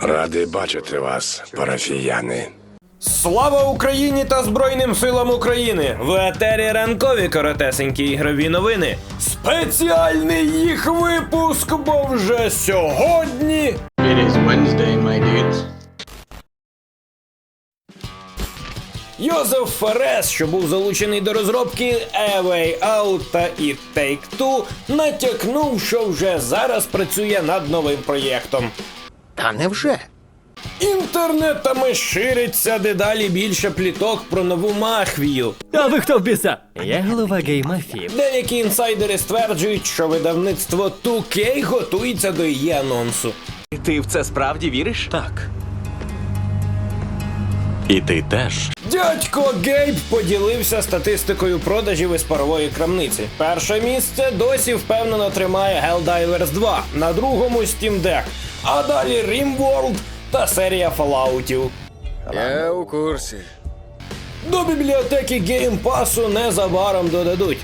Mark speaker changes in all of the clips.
Speaker 1: Радий бачити вас, парафіяни.
Speaker 2: Слава Україні та Збройним силам України! В етері ранкові коротесенькі ігрові новини. Спеціальний їх випуск, бо вже сьогодні.
Speaker 3: It is Wednesday, my dudes.
Speaker 2: Йозеф Ферес, що був залучений до розробки A Way Out та It Take-Two, натякнув, що вже зараз працює над новим проєктом.
Speaker 4: Та невже?
Speaker 2: Інтернетами шириться дедалі більше пліток про нову Махвію.
Speaker 5: А ви хто в біса? Я голова геймафії.
Speaker 2: Деякі інсайдери стверджують, що видавництво 2K готується до її анонсу.
Speaker 6: Ти в це справді віриш?
Speaker 5: Так.
Speaker 6: І ти теж.
Speaker 2: Дядько Гейб поділився статистикою продажів із парової крамниці. Перше місце досі впевнено тримає Helldivers 2, на другому Steam Deck, а далі RimWorld та серія Falloutів.
Speaker 4: Я у курсі.
Speaker 2: До бібліотеки Game Pass незабаром додадуть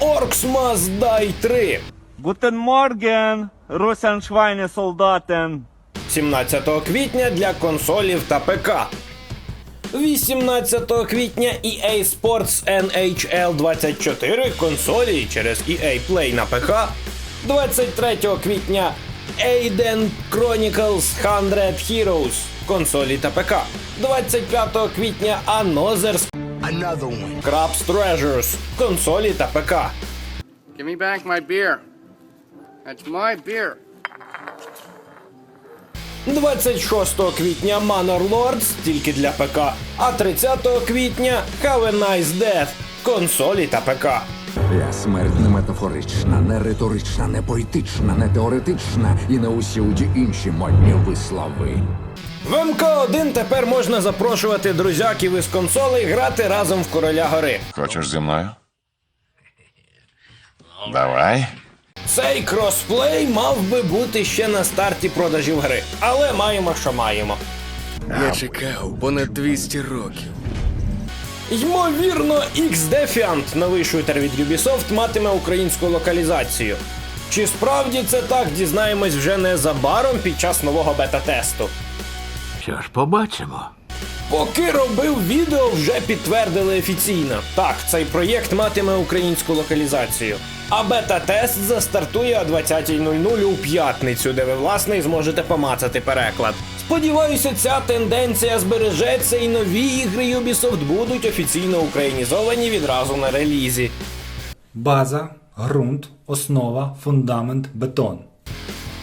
Speaker 2: Orcs Must Die 3
Speaker 7: Guten Morgen, Russian Schweinesoldaten.
Speaker 2: 17 квітня для консолів та ПК. 18 квітня EA Sports NHL 24 консолі через EA Play на ПК. 23 квітня Aiden Chronicles 100 Heroes консолі та ПК. 25 квітня Another one. Crab's Treasures консолі та ПК.
Speaker 3: Give me back my beer. That's my beer.
Speaker 2: 26 квітня Manor Lords тільки для ПК, а 30 квітня Have a Nice Death консолі та ПК.
Speaker 8: Я смерть не метафорична, не риторична, не поетична, не теоретична і не усюді інші модні вислови.
Speaker 2: В МК1 тепер можна запрошувати друзяків із консолей грати разом в Короля Гори.
Speaker 1: Хочеш зі мною? Давай.
Speaker 2: Цей кросплей мав би бути ще на старті продажів гри, але маємо, що маємо.
Speaker 4: Я чекав понад 200 років.
Speaker 2: Ймовірно, X-Defiant, новий шутер від Ubisoft, матиме українську локалізацію. Чи справді це так, дізнаємось вже незабаром під час нового бета-тесту.
Speaker 5: Що ж, побачимо.
Speaker 2: Поки робив відео, вже підтвердили офіційно. Так, цей проєкт матиме українську локалізацію. А бета-тест застартує о 20.00 у п'ятницю, де ви власне зможете помацати переклад. Сподіваюся, ця тенденція збережеться і нові ігри Ubisoft будуть офіційно українізовані відразу на релізі.
Speaker 9: База, ґрунт, основа, фундамент, бетон.